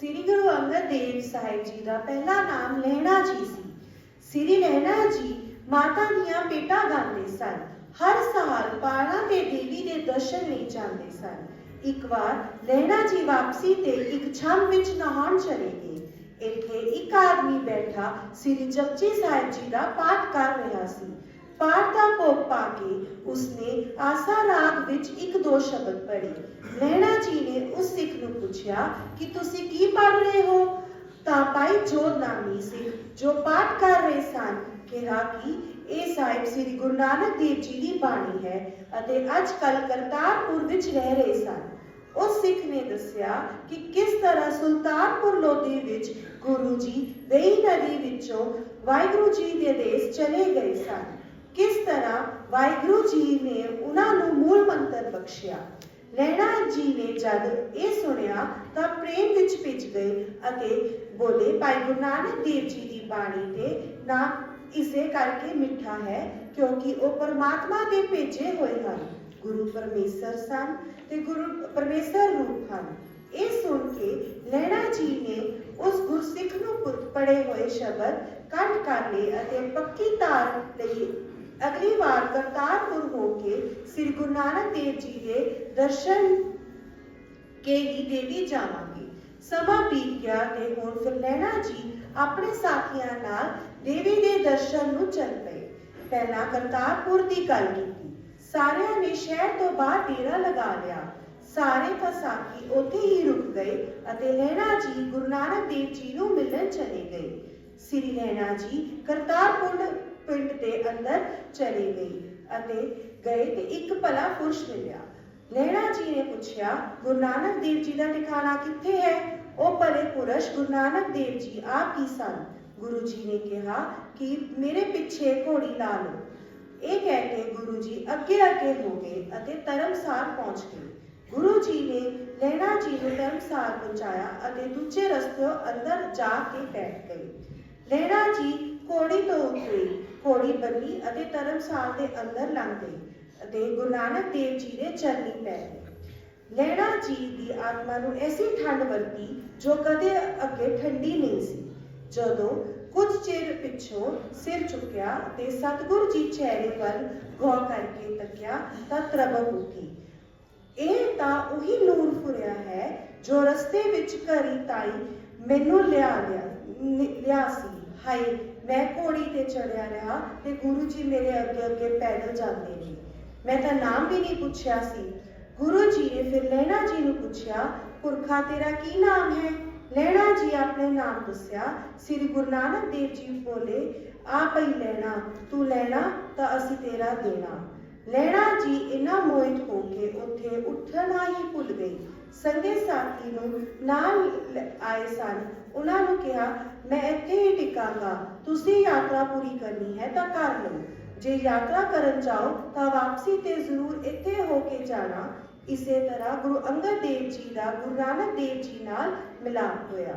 ਸ੍ਰੀ ਗੁਰੂ ਅੰਗਦ ਦੇਵ ਸਾਹਿਬ ਜੀ ਦਾ ਪਹਿਲਾ ਨਾਮ ਲਹਿਣਾ ਜੀ ਸੀ। ਸ੍ਰੀ ਲਹਿਣਾ ਜੀ ਮਾਤਾ ਦੀਆਂ ਪੇਟਾ ਗਾਉਂਦੇ ਸਨ। ਹਰ ਸਾਲ ਪਾਣਾ ਤੇ ਦੇਵੀ ਦੇ ਦਰਸ਼ਨ ਲਈ ਜਾਂਦੇ ਸਨ। ਇੱਕ ਵਾਰ ਲਹਿਣਾ ਜੀ ਵਾਪਸੀ ਤੇ ਇੱਕ ਛੰਮ ਵਿੱਚ ਨਹਾਉਣ ਚਲੇ ਗਏ। ਇੱਥੇ ਇੱਕ ਆਦਮੀ ਬੈਠਾ ਸ੍ਰੀ ਜਪਜੀ ਸਾਹਿਬ ਜੀ ਦਾ ਪਾਠ ਕਰ ਰਿਹਾ ਸੀ। ਪਾਠ ਦਾ ਭੋਗ ਪਾ ਕੇ ਉਸਨੇ ਆਸਾ ਰਾਗ ਵਿੱਚ ਇੱਕ ਦੋ ਸ਼ਬਦ ਪੜ੍ਹੇ। ਲਹਿਣਾ ਜੀ ਨੇ ਉਸ ਸਿੱਖ ਨੂੰ ਪੁੱਛਿਆ ਕਿ ਤੁਸੀਂ ਕੀ ਪੜ੍ਹ ਰਹੇ ਹੋ? ਤਾਂ ਭਾਈ ਜੋਤ ਨਾਮੀ ਸਿੱਖ ਜੋ ਪਾਠ ਕਰ ਰਹੇ ਸਨ, ਕਿਹਾ ਕਿ ਇਹ ਸਾਹਿਬ ਸ੍ਰੀ ਗੁਰੂ ਨਾਨਕ ਦੇਵ ਜੀ ਦੀ ਬਾਣੀ ਹੈ ਅਤੇ ਅੱਜ ਕੱਲ ਕਰਤਾਰਪੁਰ ਵਿੱਚ ਰਹਿ ਰਹੇ ਸਨ। ਉਸ ਸਿੱਖ ਨੇ ਦੱਸਿਆ ਕਿ ਕਿਸ ਤਰ੍ਹਾਂ ਸੁਲਤਾਨਪੁਰ ਲੋਧੀ ਵਿੱਚ ਗੁਰੂ ਜੀ ਵੇਈ ਨਦੀ ਵਿੱਚੋਂ ਵਾਹਿਗੁਰੂ ਜੀ ਦੇ ਦੇਸ਼ ਚਲੇ ਗਏ ਸਨ। ਕਿਸ ਤਰ੍ਹਾਂ ਵਾਹਿਗੁਰੂ ਜੀ ਨੇ ਉਹਨਾਂ ਨੂੰ ਮੂਲ ਮੰਤਰ ਬਖਸ਼ਿਆ? ਲੈਣਾ ਜੀ ਨੇ ਜਦ ਇਹ ਸੁਣਿਆ ਤਾਂ ਪ੍ਰੇਮ ਵਿੱਚ ਭਿੱਜ ਗਏ ਅਤੇ ਬੋਲੇ, ਭਾਈ ਗੁਰੂ ਨਾਨਕ ਦੇਵ ਜੀ ਦੀ ਬਾਣੀ ਤੇ ਨਾ ਇਸੇ ਕਰਕੇ ਮਿੱਠਾ ਹੈ ਕਿਉਂਕਿ ਉਹ ਪਰਮਾਤਮਾ ਦੇ ਭੇਜੇ ਹੋਏ ਹਨ। ਗੁਰੂ ਪਰਮੇਸ਼ਰ ਸਨ ਤੇ ਗੁਰੂ ਪਰਮੇਸ਼ਰ ਰੂਪ ਹਨ। ਇਹ ਸੁਣ ਕੇ ਲੈਣਾ ਜੀ ਨੇ ਉਸ ਗੁਰਸਿੱਖ ਨੂੰ ਪੜੇ ਹੋਏ ਸ਼ਬਦ ਕੰਠ ਕਰ ਲਏ ਅਤੇ ਪੱਕੀ ਤਾਰ ਲਈ ਅਗਲੀ ਵਾਰ ਕਰਤਾਰਪੁਰ ਹੋ ਕੇ ਸ੍ਰੀ ਗੁਰੂ ਨਾਨਕ ਦੇਵ ਜੀ ਦੇ ਦਰਸ਼ਨ ਕੇ ਦੇਵੀ ਜਾਵਾਂਗੇ। ਸਮਾਂ ਬੀਤ ਗਿਆ ਤੇ ਹੁਣ ਫਿਰ ਲੈਣਾ ਜੀ ਆਪਣੇ ਸਾਥੀਆਂ ਨਾਲ ਦੇਵੀ ਦੇ ਦਰਸ਼ਨ ਨੂੰ ਚੱਲ ਪਏ। ਪਹਿਲਾਂ ਕਰਤਾਰਪੁਰ ਦੀ ਗੱਲ ਕੀਤੀ। ਸਾਰਿਆਂ ਨੇ ਸ਼ਹਿਰ ਤੋਂ ਬਾਹਰ ਡੇਰਾ ਲਗਾ ਲਿਆ। ਸਾਰੇ ਤਾਂ ਸਾਥੀ ਉੱਥੇ ਹੀ ਰੁਕ ਗਏ ਅਤੇ ਲੈਣਾ ਜੀ ਗੁਰੂ ਨਾਨਕ ਦੇਵ ਜੀ ਨੂੰ ਮਿਲਣ ਚਲੇ ਗਏ। ਸ੍ਰੀ ਲੈਣਾ ਜੀ ਕਰਤਾਰਪੁਰ ਪਿੰਡ ਦੇ ਅੰਦਰ ਚਲੇ ਗਏ ਅਤੇ ਗਏ ਤੇ ਇੱਕ ਭਲਾ ਪੁਰਸ਼ ਮਿਲਿਆ। ਲੈਣਾ ਜੀ ਨੇ ਪੁੱਛਿਆ, ਗੁਰੂ ਨਾਨਕ ਦੇਵ ਜੀ ਦਾ ਟਿਕਾਣਾ ਕਿੱਥੇ ਹੈ? ਉਹ ਭਲੇ ਪੁਰਸ਼, ਗੁਰੂ ਨਾਨਕ ਦੇਵ ਜੀ, ਆਪ ਹੀ ਸਨ। ਗੁਰੂ ਜੀ ਨੇ ਕਿਹਾ ਕਿ ਮੇਰੇ ਪਿੱਛੇ ਘੋੜੀ ਲਾ ਲਓ। ਇਹ ਕਹਿ ਕੇ ਗੁਰੂ ਜੀ ਅੱਗੇ ਅੱਗੇ ਹੋ ਗਏ ਅਤੇ ਧਰਮਸਾਰ ਪਹੁੰਚ ਗਏ। ਗੁਰੂ ਜੀ ਨੇ ਲੈਣਾ ਜੀ ਨੂੰ ਧਰਮਸਾਰ ਪਹੁੰਚਾਇਆ ਅਤੇ ਦੂਜੇ ਰਸਤੇ ਅੰਦਰ ਜਾ ਕੇ ਬੈਠ ਗਏ। ਲੈਣਾ ਜੀ ਘੋੜੀ ਤੋਂ ਉਤਰੇ ਘੋੜੀ ਬੰਨੀ ਅਤੇ ਧਰਮਸਾਲ ਦੇ ਅੰਦਰ ਲੰਘ ਗਈ ਅਤੇ ਗੁਰੂ ਨਾਨਕ ਦੇਵ ਜੀ ਦੇ ਚਰਨੀ ਪੈ ਗਏ। ਲੈਣਾ ਜੀ ਦੀ ਆਤਮਾ ਨੂੰ ਐਸੀ ਠੰਡ ਵਰਤੀ ਜੋ ਕਦੇ ਅੱਗੇ ਠੰਡੀ ਨਹੀਂ ਸੀ। ਜਦੋਂ ਕੁਝ ਚਿਰ ਪਿੱਛੋਂ ਸਿਰ ਚੁੱਕਿਆ ਤੇ ਸਤਿਗੁਰੂ ਜੀ ਚਿਹਰੇ ਵੱਲ ਗੌਰ ਕਰਕੇ ਤੱਕਿਆ ਤਾਂ ਤਰਬ ਉੱਠੀ ਇਹ ਤਾਂ ਉਹੀ ਨੂਰ ਫੁਰਿਆ ਹੈ ਜੋ ਰਸਤੇ ਵਿੱਚ ਘਰੀ ਤਾਈ ਮੈਨੂੰ ਲਿਆ ਲਿਆ ਲਿਆ ਸੀ। ਹਾਏ ਮੈਂ ਘੋੜੀ ਤੇ ਚੜਿਆ ਰਿਹਾ ਤੇ ਗੁਰੂ ਜੀ ਮੇਰੇ ਅੱਗੇ ਅੱਗੇ ਪੈਦਲ ਜਾਂਦੇ ਨੇ। ਮੈਂ ਤਾਂ ਨਾਮ ਵੀ ਨਹੀਂ ਪੁੱਛਿਆ ਸੀ। ਗੁਰੂ ਜੀ ਨੇ ਫਿਰ ਲੈਣਾ ਜੀ ਨੂੰ ਪੁੱਛਿਆ, ਪੁਰਖਾ ਤੇਰਾ ਕੀ ਨਾਮ ਹੈ? ਲੈਣਾ ਜੀ ਆਪਣੇ ਨਾਮ ਦੱਸਿਆ, ਸ੍ਰੀ ਗੁਰੂ ਨਾਨਕ ਦੇਵ ਜੀ ਬੋਲੇ ਆ ਪਈ ਲੈਣਾ ਤੂੰ ਲੈਣਾ ਤਾਂ ਅਸੀਂ ਤੇਰਾ ਦੇਣਾ। ਲੈਣਾ ਜੀ ਇਨਾ ਮੋਹਿਤ ਹੋ ਕੇ ਉੱਥੇ ਉੱਠਣਾ ਹੀ ਭੁੱਲ ਗਈ। ਸੰਗੇ ਸਾਥੀ ਨੂੰ ਨਾਲ ਲ- ਆਏ ਸਨ। ਉਹਨਾਂ ਨੂੰ ਕਿਹਾ, ਮੈਂ ਇੱਥੇ ਹੀ ਟਿਕਾਂਗਾ। ਤੁਸੀਂ ਯਾਤਰਾ ਪੂਰੀ ਕਰਨੀ ਹੈ ਤਾਂ ਕਰ ਲਓ। ਜੇ ਯਾਤਰਾ ਕਰਨ ਜਾਓ ਤਾਂ ਵਾਪਸੀ ਤੇ ਜ਼ਰੂਰ ਇੱਥੇ ਹੋ ਕੇ ਜਾਣਾ। ਇਸੇ ਤਰ੍ਹਾਂ ਗੁਰੂ ਅੰਗਦ ਦੇਵ ਜੀ ਦਾ ਗੁਰੂ ਨਾਨਕ ਦੇਵ ਜੀ ਨਾਲ ਮਿਲਾਪ ਹੋਇਆ।